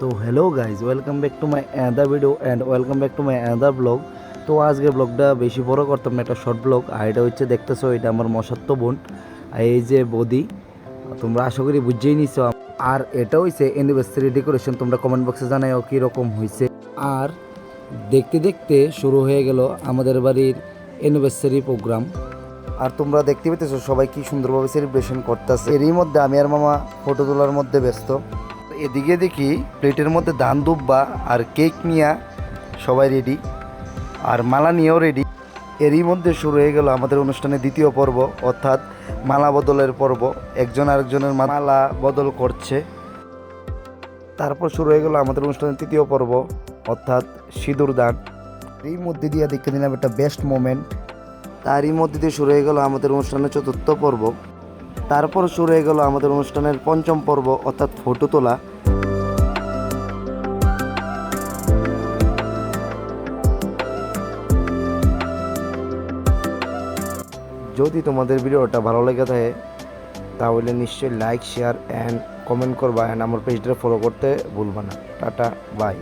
তো hello guys welcome back to my other video and welcome back to my other blog তো আজকে ব্লগটা বেশি বড় করতাম না একটা শর্ট ব্লগ আর এটা হচ্ছে দেখতেছো, এটা আমার মশাত্ম বোন, আর এই যে বদি, তোমরা আশা করি বুঝেই নিছো। আর এটা হইছে অ্যানিভার্সারি ডেকোরেশন তোমরা কমেন্ট বক্সে জানাইও কীরকম হয়েছে আর দেখতে দেখতে শুরু হয়ে গেল আমাদের বাড়ির অ্যানিভার্সারি প্রোগ্রাম আর তোমরা দেখতে পেতেছো সবাই কি সুন্দরভাবে সেলিব্রেশন করতেছে। এরই মধ্যে আমি আর মামা ফটো তোলার মধ্যে ব্যস্ত। এদিকে দেখি প্লেটের মধ্যে ধান দুব্বা আর কেক নিয়ে সবাই রেডি আর মালা নিয়েও রেডি এরই মধ্যে শুরু হয়ে গেল আমাদের অনুষ্ঠানের দ্বিতীয় পর্ব, অর্থাৎ মালা বদলের পর্ব। একজন আরেকজনের মালা বদল করছে। তারপর শুরু হয়ে গেল আমাদের অনুষ্ঠানের তৃতীয় পর্ব, অর্থাৎ সিঁদুর দান। এই মধ্যে দিয়ে দেখতে দিলাম একটা বেস্ট মোমেন্ট তারই মধ্যে দিয়ে শুরু হয়ে গেল আমাদের অনুষ্ঠানের চতুর্থ পর্ব। তারপর শুরু হয়ে গেল আমাদের অনুষ্ঠানের পঞ্চম পর্ব, অর্থাৎ ফটো তোলা। যদি তোমাদের ভিডিওটা ভালো লেগে থাকে, তাহলে নিশ্চয়ই লাইক শেয়ার অ্যান্ড কমেন্ট করবা অ্যান্ড আমার পেজটা ফলো করতে ভুলবা না। Tata bye